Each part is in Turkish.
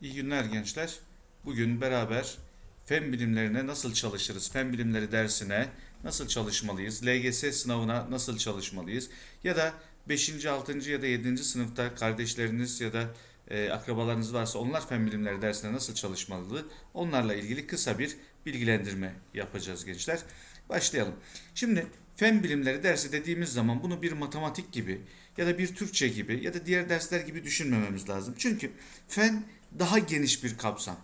İyi günler gençler. Bugün beraber fen bilimlerine nasıl çalışırız? Fen bilimleri dersine nasıl çalışmalıyız? LGS sınavına nasıl çalışmalıyız? Ya da 5. 6. ya da 7. sınıfta kardeşleriniz ya da e, akrabalarınız varsa onlar fen bilimleri dersine nasıl çalışmalı? Onlarla ilgili kısa bir bilgilendirme yapacağız gençler. Başlayalım. Şimdi fen bilimleri dersi dediğimiz zaman bunu bir matematik gibi ya da bir Türkçe gibi ya da diğer dersler gibi düşünmememiz lazım. Çünkü fen daha geniş bir kapsam.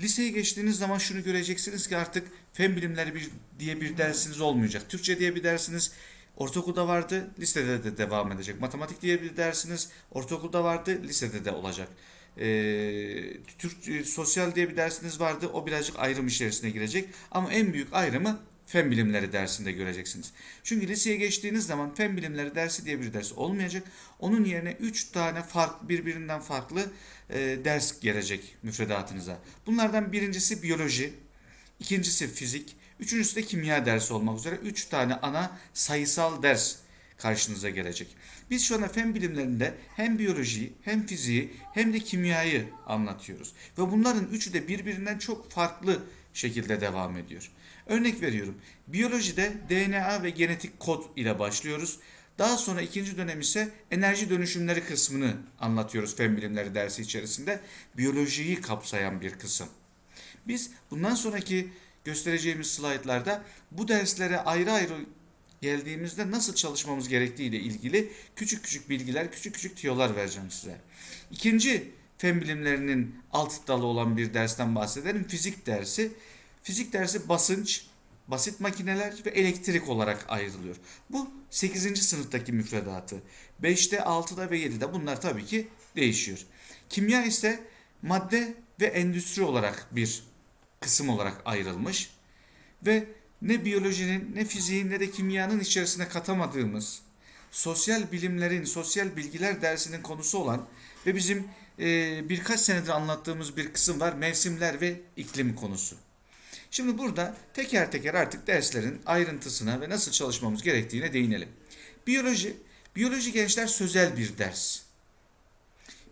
Liseye geçtiğiniz zaman şunu göreceksiniz ki artık fen bilimleri bir, diye bir dersiniz olmayacak. Türkçe diye bir dersiniz ortaokulda vardı, lisede de devam edecek. Matematik diye bir dersiniz ortaokulda vardı, lisede de olacak. Ee, Türk e, sosyal diye bir dersiniz vardı, o birazcık ayrım içerisine girecek. Ama en büyük ayrımı fen bilimleri dersinde göreceksiniz. Çünkü liseye geçtiğiniz zaman fen bilimleri dersi diye bir ders olmayacak. Onun yerine 3 tane farklı birbirinden farklı e, ders gelecek müfredatınıza. Bunlardan birincisi biyoloji, ikincisi fizik, üçüncüsü de kimya dersi olmak üzere 3 tane ana sayısal ders karşınıza gelecek. Biz şu anda fen bilimlerinde hem biyolojiyi hem fiziği hem de kimyayı anlatıyoruz. Ve bunların üçü de birbirinden çok farklı şekilde devam ediyor. Örnek veriyorum. Biyolojide DNA ve genetik kod ile başlıyoruz. Daha sonra ikinci dönem ise enerji dönüşümleri kısmını anlatıyoruz fen bilimleri dersi içerisinde. Biyolojiyi kapsayan bir kısım. Biz bundan sonraki göstereceğimiz slaytlarda bu derslere ayrı ayrı geldiğimizde nasıl çalışmamız gerektiği ile ilgili küçük küçük bilgiler, küçük küçük tiyolar vereceğim size. İkinci fen bilimlerinin alt dalı olan bir dersten bahsedelim. Fizik dersi. Fizik dersi basınç, basit makineler ve elektrik olarak ayrılıyor. Bu 8. sınıftaki müfredatı. 5'te, 6'da ve 7'de bunlar tabii ki değişiyor. Kimya ise madde ve endüstri olarak bir kısım olarak ayrılmış ve ne biyolojinin ne fiziğin ne de kimyanın içerisine katamadığımız sosyal bilimlerin, sosyal bilgiler dersinin konusu olan ve bizim e, birkaç senedir anlattığımız bir kısım var. Mevsimler ve iklim konusu. Şimdi burada teker teker artık derslerin ayrıntısına ve nasıl çalışmamız gerektiğine değinelim. Biyoloji, biyoloji gençler sözel bir ders.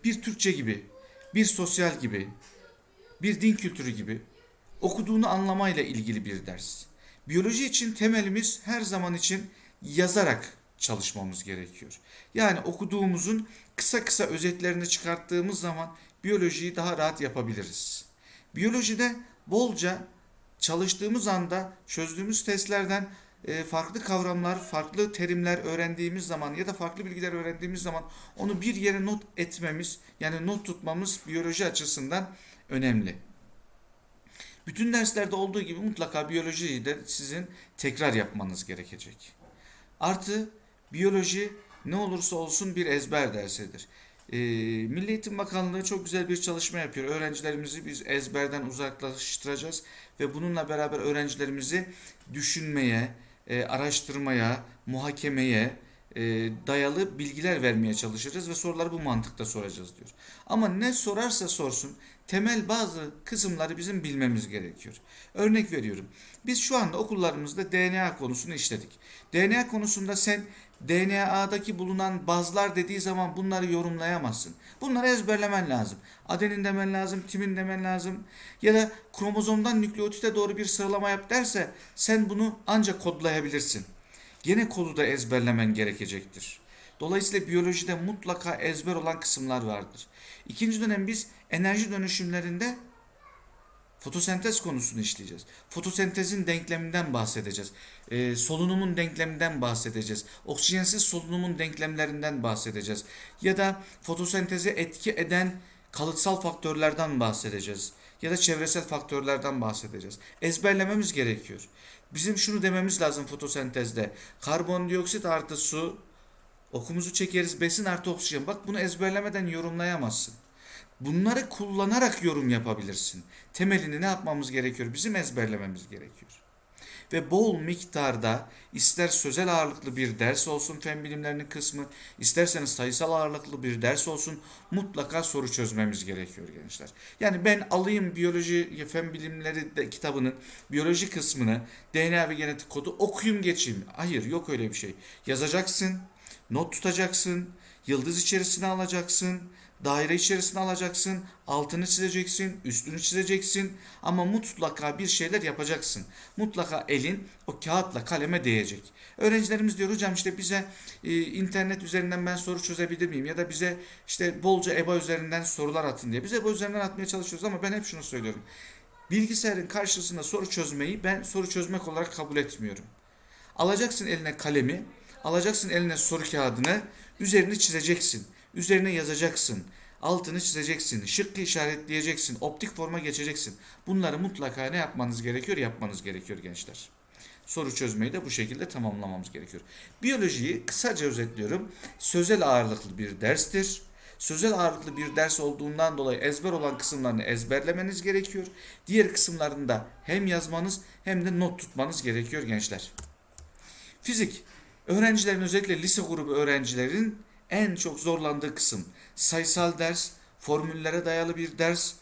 Bir Türkçe gibi, bir sosyal gibi, bir din kültürü gibi okuduğunu anlamayla ilgili bir ders. Biyoloji için temelimiz her zaman için yazarak çalışmamız gerekiyor. Yani okuduğumuzun kısa kısa özetlerini çıkarttığımız zaman biyolojiyi daha rahat yapabiliriz. Biyolojide bolca çalıştığımız anda çözdüğümüz testlerden e, farklı kavramlar, farklı terimler öğrendiğimiz zaman ya da farklı bilgiler öğrendiğimiz zaman onu bir yere not etmemiz yani not tutmamız biyoloji açısından önemli. Bütün derslerde olduğu gibi mutlaka biyolojiyi de sizin tekrar yapmanız gerekecek. Artı biyoloji ne olursa olsun bir ezber dersidir. Ee, Milli Eğitim Bakanlığı çok güzel bir çalışma yapıyor. Öğrencilerimizi biz ezberden uzaklaştıracağız ve bununla beraber öğrencilerimizi düşünmeye, e, araştırmaya, muhakemeye e, dayalı bilgiler vermeye çalışacağız ve soruları bu mantıkta soracağız diyor. Ama ne sorarsa sorsun temel bazı kısımları bizim bilmemiz gerekiyor. Örnek veriyorum. Biz şu anda okullarımızda DNA konusunu işledik. DNA konusunda sen DNA'daki bulunan bazlar dediği zaman bunları yorumlayamazsın. Bunları ezberlemen lazım. Adenin demen lazım, timin demen lazım. Ya da kromozomdan nükleotite doğru bir sıralama yap derse sen bunu ancak kodlayabilirsin. Gene kodu da ezberlemen gerekecektir. Dolayısıyla biyolojide mutlaka ezber olan kısımlar vardır. İkinci dönem biz enerji dönüşümlerinde fotosentez konusunu işleyeceğiz. Fotosentezin denkleminden bahsedeceğiz. Ee, solunumun denkleminden bahsedeceğiz. Oksijensiz solunumun denklemlerinden bahsedeceğiz. Ya da fotosenteze etki eden kalıtsal faktörlerden bahsedeceğiz. Ya da çevresel faktörlerden bahsedeceğiz. Ezberlememiz gerekiyor. Bizim şunu dememiz lazım fotosentezde. Karbondioksit artı su, okumuzu çekeriz besin artı oksijen. Bak bunu ezberlemeden yorumlayamazsın. Bunları kullanarak yorum yapabilirsin. Temelini ne yapmamız gerekiyor? Bizim ezberlememiz gerekiyor. Ve bol miktarda ister sözel ağırlıklı bir ders olsun fen bilimlerinin kısmı, isterseniz sayısal ağırlıklı bir ders olsun mutlaka soru çözmemiz gerekiyor gençler. Yani ben alayım biyoloji fen bilimleri de, kitabının biyoloji kısmını DNA ve genetik kodu okuyayım geçeyim. Hayır yok öyle bir şey. Yazacaksın, not tutacaksın, yıldız içerisine alacaksın, daire içerisine alacaksın, altını çizeceksin, üstünü çizeceksin ama mutlaka bir şeyler yapacaksın. Mutlaka elin o kağıtla kaleme değecek. Öğrencilerimiz diyor hocam işte bize e, internet üzerinden ben soru çözebilir miyim ya da bize işte bolca EBA üzerinden sorular atın diye. Biz EBA üzerinden atmaya çalışıyoruz ama ben hep şunu söylüyorum. Bilgisayarın karşısında soru çözmeyi ben soru çözmek olarak kabul etmiyorum. Alacaksın eline kalemi, alacaksın eline soru kağıdını, üzerini çizeceksin. Üzerine yazacaksın. Altını çizeceksin. Şıkkı işaretleyeceksin. Optik forma geçeceksin. Bunları mutlaka ne yapmanız gerekiyor? Yapmanız gerekiyor gençler. Soru çözmeyi de bu şekilde tamamlamamız gerekiyor. Biyolojiyi kısaca özetliyorum. Sözel ağırlıklı bir derstir. Sözel ağırlıklı bir ders olduğundan dolayı ezber olan kısımlarını ezberlemeniz gerekiyor. Diğer kısımlarında hem yazmanız hem de not tutmanız gerekiyor gençler. Fizik. Öğrencilerin özellikle lise grubu öğrencilerin en çok zorlandığı kısım. Sayısal ders, formüllere dayalı bir ders,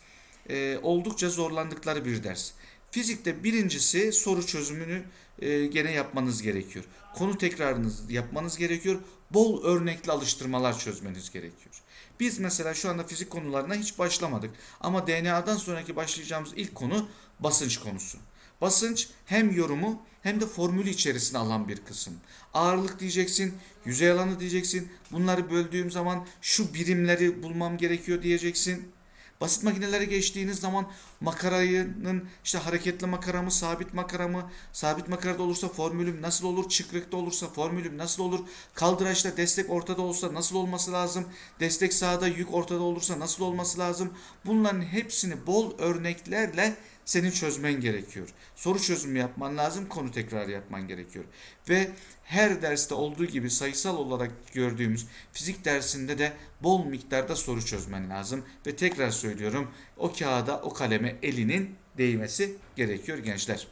e, oldukça zorlandıkları bir ders. Fizikte birincisi soru çözümünü e, gene yapmanız gerekiyor. Konu tekrarınızı yapmanız gerekiyor. Bol örnekli alıştırmalar çözmeniz gerekiyor. Biz mesela şu anda fizik konularına hiç başlamadık. Ama DNA'dan sonraki başlayacağımız ilk konu basınç konusu. Basınç hem yorumu hem de formülü içerisine alan bir kısım. Ağırlık diyeceksin, yüzey alanı diyeceksin. Bunları böldüğüm zaman şu birimleri bulmam gerekiyor diyeceksin. Basit makinelere geçtiğiniz zaman makarayının işte hareketli makara mı, sabit makara mı, sabit makarada olursa formülüm nasıl olur, çıkrıkta olursa formülüm nasıl olur, kaldıraçta destek ortada olsa nasıl olması lazım, destek sağda yük ortada olursa nasıl olması lazım. Bunların hepsini bol örneklerle senin çözmen gerekiyor. Soru çözümü yapman lazım, konu tekrar yapman gerekiyor. Ve her derste olduğu gibi sayısal olarak gördüğümüz fizik dersinde de bol miktarda soru çözmen lazım. Ve tekrar söylüyorum o kağıda o kaleme elinin değmesi gerekiyor gençler.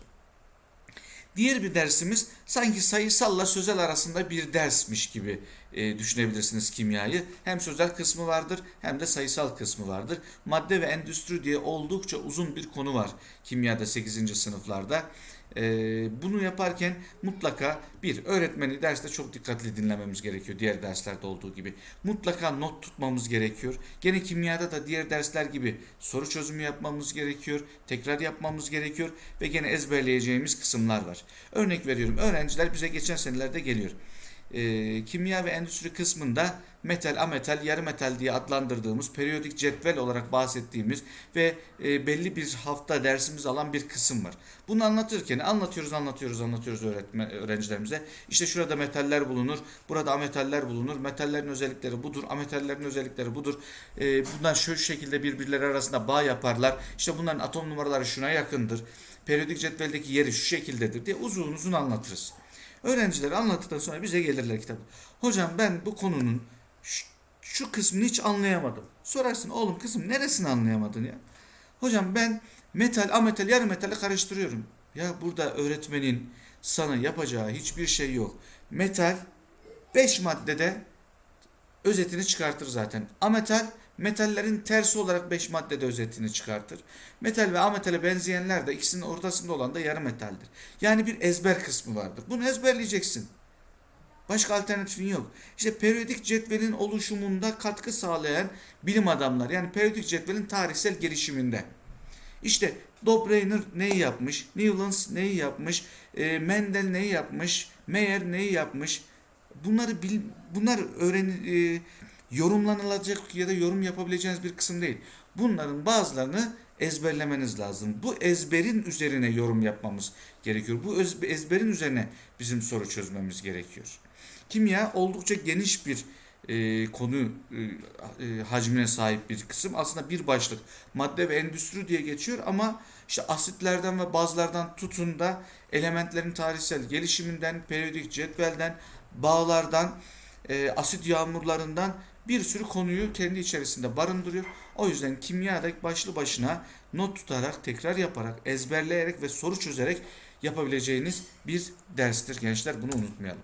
Diğer bir dersimiz sanki sayısalla sözel arasında bir dersmiş gibi e, düşünebilirsiniz kimyayı. Hem sözel kısmı vardır hem de sayısal kısmı vardır. Madde ve endüstri diye oldukça uzun bir konu var kimyada 8. sınıflarda. E, bunu yaparken mutlaka bir öğretmeni derste çok dikkatli dinlememiz gerekiyor diğer derslerde olduğu gibi. Mutlaka not tutmamız gerekiyor. Gene kimyada da diğer dersler gibi soru çözümü yapmamız gerekiyor. Tekrar yapmamız gerekiyor ve gene ezberleyeceğimiz kısımlar var. Örnek veriyorum öğrenciler bize geçen senelerde geliyor e, kimya ve endüstri kısmında metal, ametal, yarı metal diye adlandırdığımız periyodik cetvel olarak bahsettiğimiz ve e, belli bir hafta dersimiz alan bir kısım var. Bunu anlatırken anlatıyoruz, anlatıyoruz, anlatıyoruz öğretmen, öğrencilerimize. İşte şurada metaller bulunur, burada ametaller bulunur. Metallerin özellikleri budur, ametallerin özellikleri budur. E, bunlar şu şekilde birbirleri arasında bağ yaparlar. İşte bunların atom numaraları şuna yakındır. Periyodik cetveldeki yeri şu şekildedir diye uzun uzun anlatırız. Öğrenciler anlattıktan sonra bize gelirler kitap. Hocam ben bu konunun şu, şu kısmını hiç anlayamadım. Sorarsın oğlum kızım neresini anlayamadın ya? Hocam ben metal, ametal, yarı metali karıştırıyorum. Ya burada öğretmenin sana yapacağı hiçbir şey yok. Metal 5 maddede özetini çıkartır zaten. Ametal metallerin tersi olarak 5 maddede özetini çıkartır. Metal ve ametale benzeyenler de ikisinin ortasında olan da yarı metaldir. Yani bir ezber kısmı vardır. Bunu ezberleyeceksin. Başka alternatifin yok. İşte periyodik cetvelin oluşumunda katkı sağlayan bilim adamlar yani periyodik cetvelin tarihsel gelişiminde. İşte Dobreiner neyi yapmış, Newlands neyi yapmış, e, Mendel neyi yapmış, Meyer neyi yapmış. Bunları bil, bunlar öğren e, yorumlanılacak ya da yorum yapabileceğiniz bir kısım değil. Bunların bazılarını ezberlemeniz lazım. Bu ezberin üzerine yorum yapmamız gerekiyor. Bu ezberin üzerine bizim soru çözmemiz gerekiyor. Kimya oldukça geniş bir e, konu e, e, hacmine sahip bir kısım. Aslında bir başlık madde ve endüstri diye geçiyor ama işte asitlerden ve bazlardan tutun da elementlerin tarihsel gelişiminden, periyodik cetvelden, bağlardan, e, asit yağmurlarından bir sürü konuyu kendi içerisinde barındırıyor. O yüzden kimyada başlı başına not tutarak, tekrar yaparak, ezberleyerek ve soru çözerek yapabileceğiniz bir derstir gençler. Bunu unutmayalım.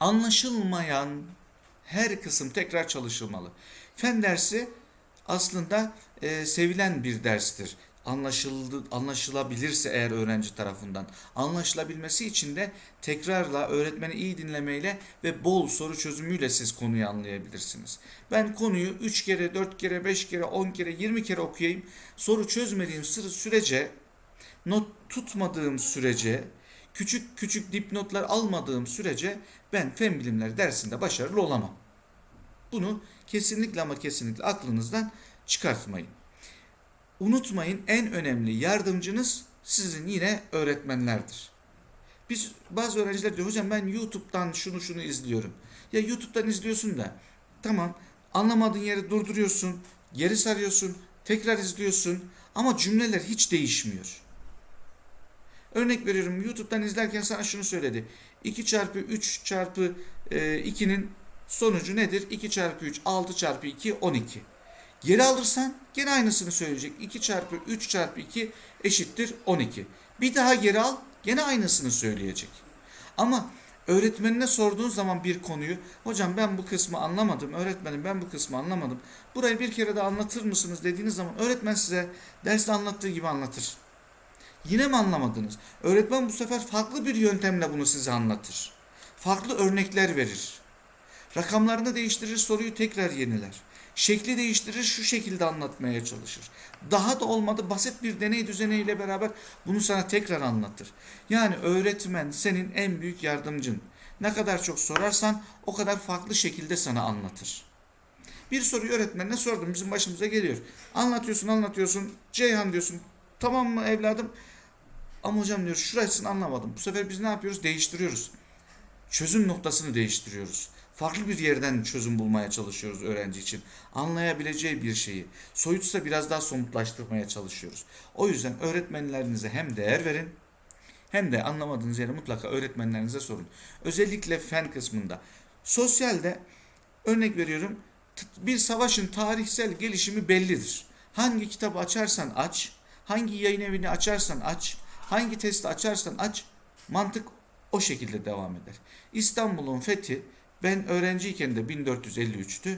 Anlaşılmayan her kısım tekrar çalışılmalı. Fen dersi aslında e, sevilen bir derstir. Anlaşıldı, anlaşılabilirse eğer öğrenci tarafından anlaşılabilmesi için de tekrarla öğretmeni iyi dinlemeyle ve bol soru çözümüyle siz konuyu anlayabilirsiniz. Ben konuyu 3 kere, 4 kere, 5 kere, 10 kere, 20 kere okuyayım. Soru çözmediğim sürece, not tutmadığım sürece, küçük küçük dipnotlar almadığım sürece ben fen bilimleri dersinde başarılı olamam. Bunu kesinlikle ama kesinlikle aklınızdan çıkartmayın. Unutmayın en önemli yardımcınız sizin yine öğretmenlerdir. Biz bazı öğrenciler diyor hocam ben YouTube'dan şunu şunu izliyorum. Ya YouTube'dan izliyorsun da tamam anlamadığın yeri durduruyorsun, geri sarıyorsun, tekrar izliyorsun ama cümleler hiç değişmiyor. Örnek veriyorum YouTube'dan izlerken sana şunu söyledi. 2 çarpı 3 çarpı e, 2'nin sonucu nedir? 2 çarpı 3 6 çarpı 2 12. Geri alırsan gene aynısını söyleyecek. 2 çarpı 3 çarpı 2 eşittir 12. Bir daha geri al gene aynısını söyleyecek. Ama öğretmenine sorduğun zaman bir konuyu hocam ben bu kısmı anlamadım öğretmenim ben bu kısmı anlamadım. Burayı bir kere de anlatır mısınız dediğiniz zaman öğretmen size derste anlattığı gibi anlatır. Yine mi anlamadınız? Öğretmen bu sefer farklı bir yöntemle bunu size anlatır. Farklı örnekler verir. Rakamlarını değiştirir, soruyu tekrar yeniler. Şekli değiştirir, şu şekilde anlatmaya çalışır. Daha da olmadı basit bir deney düzeneyle beraber bunu sana tekrar anlatır. Yani öğretmen senin en büyük yardımcın. Ne kadar çok sorarsan o kadar farklı şekilde sana anlatır. Bir soruyu öğretmenine sordum. Bizim başımıza geliyor. Anlatıyorsun, anlatıyorsun. Ceyhan diyorsun. Tamam mı evladım? Ama hocam diyor şurasını anlamadım. Bu sefer biz ne yapıyoruz? Değiştiriyoruz. Çözüm noktasını değiştiriyoruz. Farklı bir yerden çözüm bulmaya çalışıyoruz öğrenci için. Anlayabileceği bir şeyi. Soyutsa biraz daha somutlaştırmaya çalışıyoruz. O yüzden öğretmenlerinize hem değer verin hem de anlamadığınız yeri mutlaka öğretmenlerinize sorun. Özellikle fen kısmında. Sosyalde örnek veriyorum bir savaşın tarihsel gelişimi bellidir. Hangi kitabı açarsan aç, hangi yayın evini açarsan aç, hangi testi açarsan aç, mantık o şekilde devam eder. İstanbul'un fethi ben öğrenciyken de 1453'tü.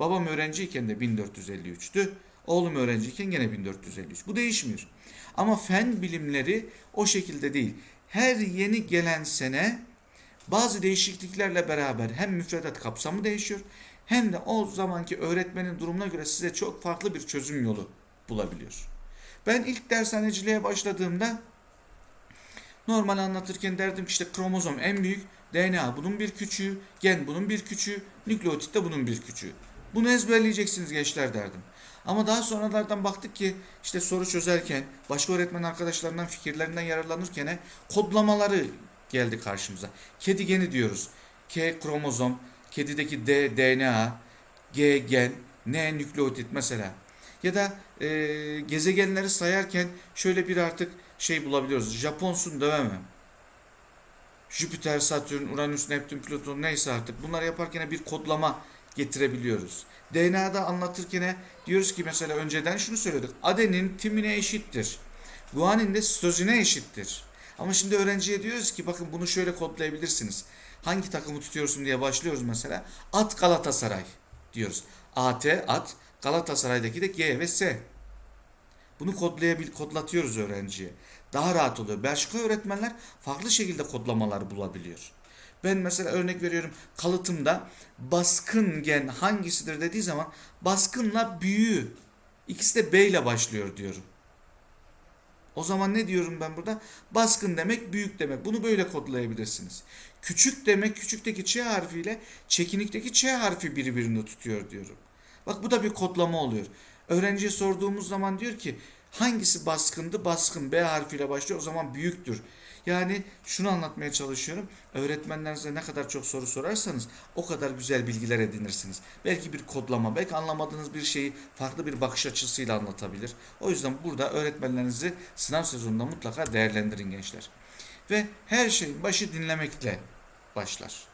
Babam öğrenciyken de 1453'tü. Oğlum öğrenciyken gene 1453. Bu değişmiyor. Ama fen bilimleri o şekilde değil. Her yeni gelen sene bazı değişikliklerle beraber hem müfredat kapsamı değişiyor hem de o zamanki öğretmenin durumuna göre size çok farklı bir çözüm yolu bulabiliyor. Ben ilk dershaneciliğe başladığımda normal anlatırken derdim ki işte kromozom en büyük, DNA bunun bir küçüğü, gen bunun bir küçüğü, nükleotit de bunun bir küçüğü. Bunu ezberleyeceksiniz gençler derdim. Ama daha sonralardan baktık ki işte soru çözerken başka öğretmen arkadaşlarından fikirlerinden yararlanırken kodlamaları geldi karşımıza. Kedi geni diyoruz. K kromozom, kedideki D DNA, G gen, N nükleotit mesela. Ya da e, gezegenleri sayarken şöyle bir artık şey bulabiliyoruz. Japonsun dövemem. Jüpiter, Satürn, Uranüs, Neptün, Plüton neyse artık bunları yaparken bir kodlama getirebiliyoruz. DNA'da anlatırken diyoruz ki mesela önceden şunu söyledik. Adenin timine eşittir. Guanin de sitozine eşittir. Ama şimdi öğrenciye diyoruz ki bakın bunu şöyle kodlayabilirsiniz. Hangi takımı tutuyorsun diye başlıyoruz mesela. At Galatasaray diyoruz. AT at Galatasaray'daki de G ve S. Bunu kodlayabil kodlatıyoruz öğrenciye. Daha rahat oluyor. Başka öğretmenler farklı şekilde kodlamalar bulabiliyor. Ben mesela örnek veriyorum kalıtımda baskın gen hangisidir dediği zaman baskınla büyüğü ikisi de B ile başlıyor diyorum. O zaman ne diyorum ben burada? Baskın demek büyük demek. Bunu böyle kodlayabilirsiniz. Küçük demek küçükteki Ç harfiyle çekinikteki Ç harfi birbirini tutuyor diyorum. Bak bu da bir kodlama oluyor. Öğrenciye sorduğumuz zaman diyor ki hangisi baskındı? Baskın B harfiyle başlıyor o zaman büyüktür. Yani şunu anlatmaya çalışıyorum. Öğretmenlerinize ne kadar çok soru sorarsanız o kadar güzel bilgiler edinirsiniz. Belki bir kodlama, belki anlamadığınız bir şeyi farklı bir bakış açısıyla anlatabilir. O yüzden burada öğretmenlerinizi sınav sezonunda mutlaka değerlendirin gençler. Ve her şeyin başı dinlemekle başlar.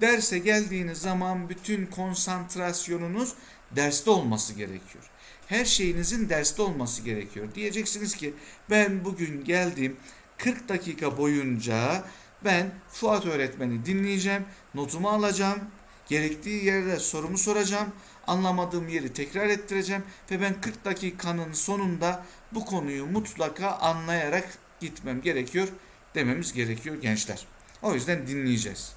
Derse geldiğiniz zaman bütün konsantrasyonunuz derste olması gerekiyor. Her şeyinizin derste olması gerekiyor. Diyeceksiniz ki ben bugün geldim 40 dakika boyunca ben Fuat öğretmeni dinleyeceğim, notumu alacağım, gerektiği yerde sorumu soracağım Anlamadığım yeri tekrar ettireceğim ve ben 40 dakikanın sonunda bu konuyu mutlaka anlayarak gitmem gerekiyor dememiz gerekiyor gençler. O yüzden dinleyeceğiz.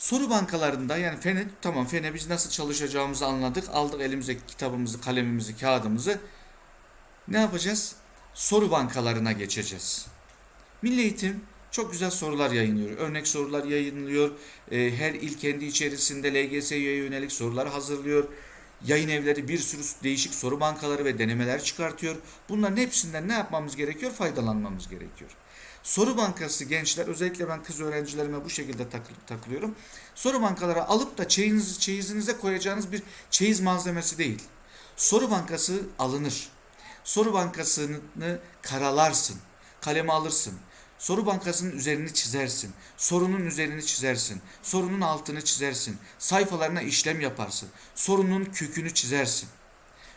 Soru bankalarında yani fene tamam fene biz nasıl çalışacağımızı anladık. Aldık elimize kitabımızı, kalemimizi, kağıdımızı. Ne yapacağız? Soru bankalarına geçeceğiz. Milli Eğitim çok güzel sorular yayınlıyor. Örnek sorular yayınlıyor. Ee, her il kendi içerisinde LGS'ye yönelik sorular hazırlıyor. Yayın evleri bir sürü değişik soru bankaları ve denemeler çıkartıyor. Bunların hepsinden ne yapmamız gerekiyor? Faydalanmamız gerekiyor. Soru bankası gençler özellikle ben kız öğrencilerime bu şekilde takıl, takılıyorum. Soru bankaları alıp da çeyizinizi, çeyizinize koyacağınız bir çeyiz malzemesi değil. Soru bankası alınır. Soru bankasını karalarsın. Kaleme alırsın. Soru bankasının üzerini çizersin. Sorunun üzerini çizersin. Sorunun altını çizersin. Sayfalarına işlem yaparsın. Sorunun kökünü çizersin.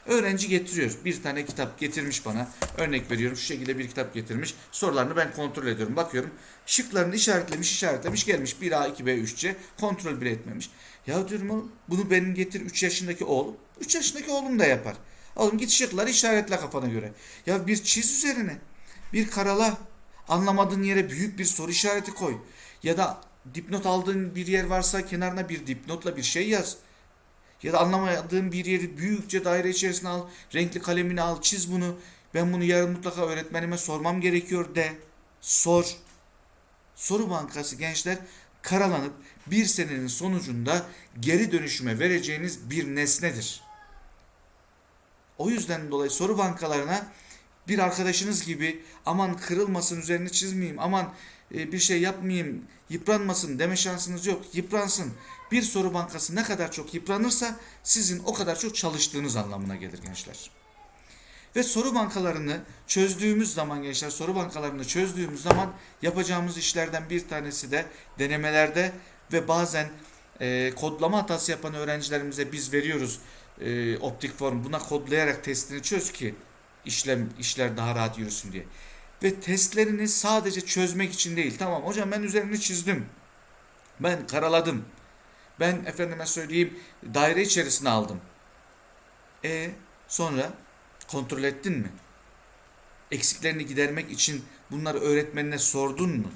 Öğrenci getiriyor. Bir tane kitap getirmiş bana. Örnek veriyorum şu şekilde bir kitap getirmiş. Sorularını ben kontrol ediyorum. Bakıyorum. Şıklarını işaretlemiş işaretlemiş gelmiş. 1A, 2B, 3C. Kontrol bile etmemiş. Ya diyorum oğlum bunu benim getir 3 yaşındaki oğlum. 3 yaşındaki oğlum da yapar. Oğlum git şıkları işaretle kafana göre. Ya bir çiz üzerine. Bir karala. Anlamadığın yere büyük bir soru işareti koy. Ya da dipnot aldığın bir yer varsa kenarına bir dipnotla bir şey yaz. Ya da anlamadığın bir yeri büyükçe daire içerisine al. Renkli kalemini al çiz bunu. Ben bunu yarın mutlaka öğretmenime sormam gerekiyor de. Sor. Soru bankası gençler karalanıp bir senenin sonucunda geri dönüşüme vereceğiniz bir nesnedir. O yüzden dolayı soru bankalarına bir arkadaşınız gibi aman kırılmasın üzerini çizmeyeyim aman bir şey yapmayayım yıpranmasın deme şansınız yok. Yıpransın. Bir soru bankası ne kadar çok yıpranırsa sizin o kadar çok çalıştığınız anlamına gelir gençler. Ve soru bankalarını çözdüğümüz zaman gençler soru bankalarını çözdüğümüz zaman yapacağımız işlerden bir tanesi de denemelerde ve bazen e, kodlama hatası yapan öğrencilerimize biz veriyoruz e, optik form buna kodlayarak testini çöz ki işlem işler daha rahat yürüsün diye. Ve testlerini sadece çözmek için değil. Tamam hocam ben üzerini çizdim. Ben karaladım. Ben efendime söyleyeyim daire içerisine aldım. E sonra kontrol ettin mi? Eksiklerini gidermek için bunları öğretmenine sordun mu?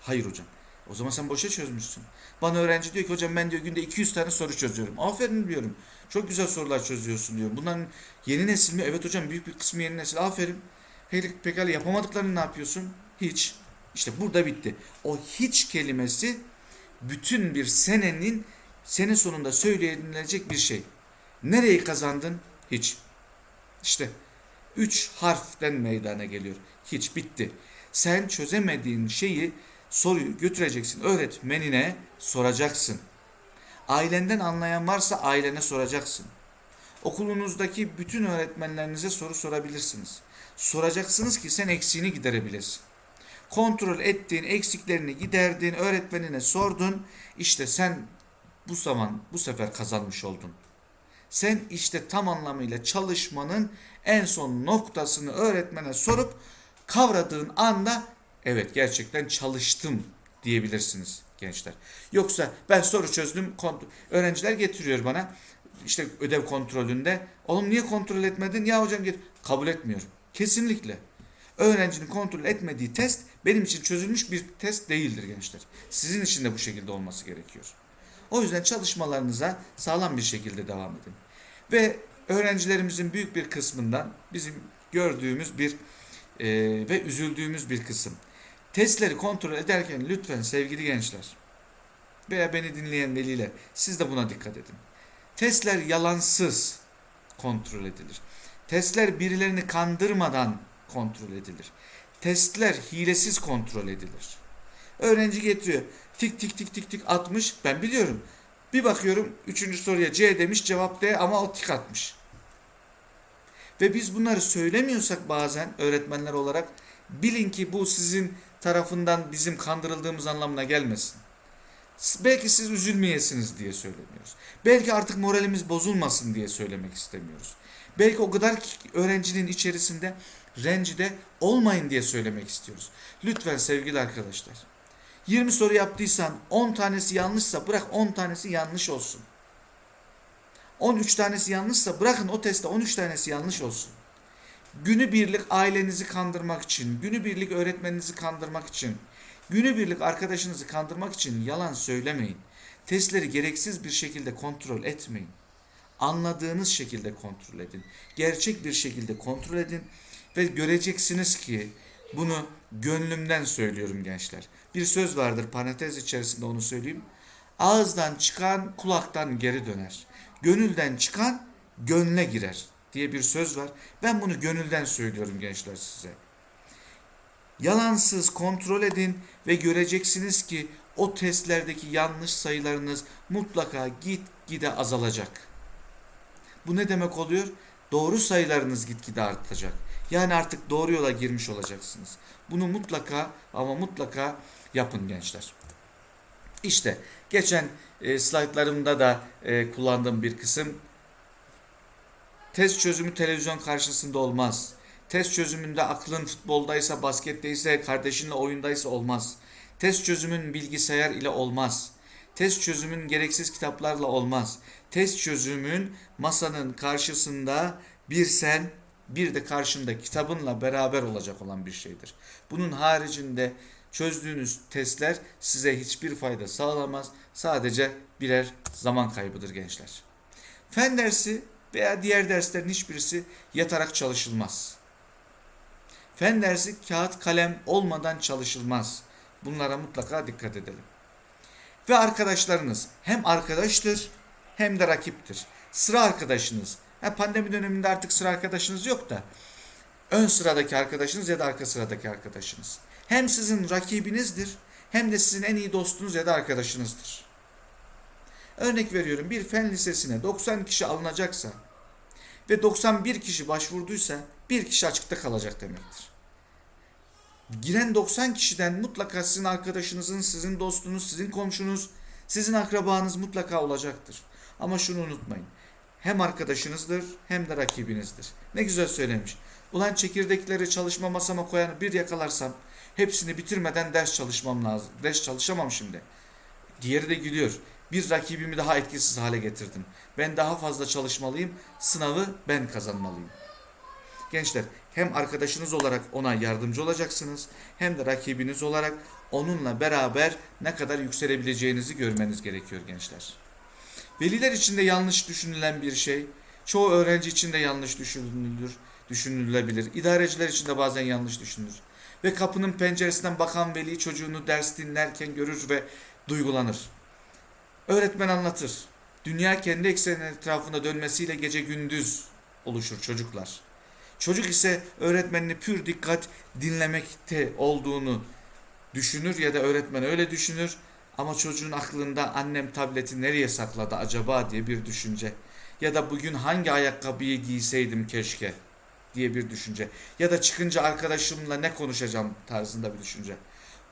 Hayır hocam. O zaman sen boşa çözmüşsün. Bana öğrenci diyor ki hocam ben diyor günde 200 tane soru çözüyorum. Aferin diyorum. Çok güzel sorular çözüyorsun diyor. Bunların yeni nesil mi? Evet hocam büyük bir kısmı yeni nesil. Aferin. Hey, pekala yapamadıklarını ne yapıyorsun? Hiç. İşte burada bitti. O hiç kelimesi bütün bir senenin sene sonunda söylenilecek bir şey. Nereyi kazandın? Hiç. İşte üç harften meydana geliyor. Hiç bitti. Sen çözemediğin şeyi soruyu götüreceksin öğretmenine soracaksın. Ailenden anlayan varsa ailene soracaksın. Okulunuzdaki bütün öğretmenlerinize soru sorabilirsiniz. Soracaksınız ki sen eksiğini giderebilesin. Kontrol ettiğin, eksiklerini giderdiğin öğretmenine sordun. İşte sen bu zaman bu sefer kazanmış oldun. Sen işte tam anlamıyla çalışmanın en son noktasını öğretmene sorup kavradığın anda evet gerçekten çalıştım diyebilirsiniz gençler. Yoksa ben soru çözdüm öğrenciler getiriyor bana işte ödev kontrolünde. Oğlum niye kontrol etmedin? Ya hocam git. Kabul etmiyorum. Kesinlikle. Öğrencinin kontrol etmediği test benim için çözülmüş bir test değildir gençler. Sizin için de bu şekilde olması gerekiyor. O yüzden çalışmalarınıza sağlam bir şekilde devam edin. Ve öğrencilerimizin büyük bir kısmından bizim gördüğümüz bir e, ve üzüldüğümüz bir kısım. Testleri kontrol ederken lütfen sevgili gençler veya beni dinleyen veliler siz de buna dikkat edin. Testler yalansız kontrol edilir. Testler birilerini kandırmadan kontrol edilir. Testler hilesiz kontrol edilir. Öğrenci getiriyor. Tik tik tik tik tik atmış. Ben biliyorum. Bir bakıyorum üçüncü soruya C demiş cevap D ama o tik atmış. Ve biz bunları söylemiyorsak bazen öğretmenler olarak bilin ki bu sizin tarafından bizim kandırıldığımız anlamına gelmesin. Belki siz üzülmeyesiniz diye söylemiyoruz. Belki artık moralimiz bozulmasın diye söylemek istemiyoruz. Belki o kadar öğrencinin içerisinde rencide olmayın diye söylemek istiyoruz. Lütfen sevgili arkadaşlar. 20 soru yaptıysan 10 tanesi yanlışsa bırak 10 tanesi yanlış olsun. 13 tanesi yanlışsa bırakın o testte 13 tanesi yanlış olsun. Günübirlik ailenizi kandırmak için, günübirlik öğretmeninizi kandırmak için, günübirlik arkadaşınızı kandırmak için yalan söylemeyin. Testleri gereksiz bir şekilde kontrol etmeyin. Anladığınız şekilde kontrol edin. Gerçek bir şekilde kontrol edin ve göreceksiniz ki bunu gönlümden söylüyorum gençler. Bir söz vardır parantez içerisinde onu söyleyeyim. Ağızdan çıkan kulaktan geri döner. Gönülden çıkan gönle girer diye bir söz var. Ben bunu gönülden söylüyorum gençler size. Yalansız kontrol edin ve göreceksiniz ki o testlerdeki yanlış sayılarınız mutlaka git gide azalacak. Bu ne demek oluyor? Doğru sayılarınız gitgide artacak. Yani artık doğru yola girmiş olacaksınız. Bunu mutlaka ama mutlaka yapın gençler. İşte geçen e, slaytlarımda da e, kullandığım bir kısım test çözümü televizyon karşısında olmaz. Test çözümünde aklın futboldaysa, basketteyse, kardeşinle oyundaysa olmaz. Test çözümün bilgisayar ile olmaz. Test çözümün gereksiz kitaplarla olmaz. Test çözümün masanın karşısında bir sen bir de karşında kitabınla beraber olacak olan bir şeydir. Bunun haricinde çözdüğünüz testler size hiçbir fayda sağlamaz. Sadece birer zaman kaybıdır gençler. Fen dersi veya diğer derslerin hiçbirisi yatarak çalışılmaz. Fen dersi kağıt kalem olmadan çalışılmaz. Bunlara mutlaka dikkat edelim. Ve arkadaşlarınız hem arkadaştır hem de rakiptir. Sıra arkadaşınız. Ha, pandemi döneminde artık sıra arkadaşınız yok da ön sıradaki arkadaşınız ya da arka sıradaki arkadaşınız. Hem sizin rakibinizdir hem de sizin en iyi dostunuz ya da arkadaşınızdır. Örnek veriyorum bir fen lisesine 90 kişi alınacaksa ve 91 kişi başvurduysa bir kişi açıkta kalacak demektir. Giren 90 kişiden mutlaka sizin arkadaşınızın, sizin dostunuz, sizin komşunuz, sizin akrabanız mutlaka olacaktır. Ama şunu unutmayın. Hem arkadaşınızdır hem de rakibinizdir. Ne güzel söylemiş. Ulan çekirdekleri çalışma masama koyanı bir yakalarsam hepsini bitirmeden ders çalışmam lazım. Ders çalışamam şimdi. Diğeri de gülüyor. Bir rakibimi daha etkisiz hale getirdim. Ben daha fazla çalışmalıyım. Sınavı ben kazanmalıyım. Gençler hem arkadaşınız olarak ona yardımcı olacaksınız hem de rakibiniz olarak onunla beraber ne kadar yükselebileceğinizi görmeniz gerekiyor gençler. Veliler için de yanlış düşünülen bir şey. Çoğu öğrenci için de yanlış düşünülür, düşünülebilir. İdareciler için de bazen yanlış düşünülür. Ve kapının penceresinden bakan veli çocuğunu ders dinlerken görür ve duygulanır. Öğretmen anlatır. Dünya kendi ekseninin etrafında dönmesiyle gece gündüz oluşur çocuklar. Çocuk ise öğretmenini pür dikkat dinlemekte olduğunu düşünür ya da öğretmen öyle düşünür ama çocuğun aklında annem tableti nereye sakladı acaba diye bir düşünce. Ya da bugün hangi ayakkabıyı giyseydim keşke diye bir düşünce. Ya da çıkınca arkadaşımla ne konuşacağım tarzında bir düşünce.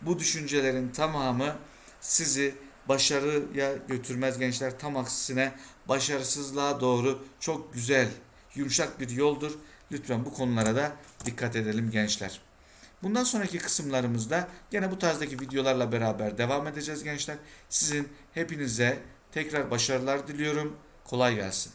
Bu düşüncelerin tamamı sizi başarıya götürmez gençler. Tam aksine başarısızlığa doğru çok güzel, yumuşak bir yoldur. Lütfen bu konulara da dikkat edelim gençler. Bundan sonraki kısımlarımızda gene bu tarzdaki videolarla beraber devam edeceğiz gençler. Sizin hepinize tekrar başarılar diliyorum. Kolay gelsin.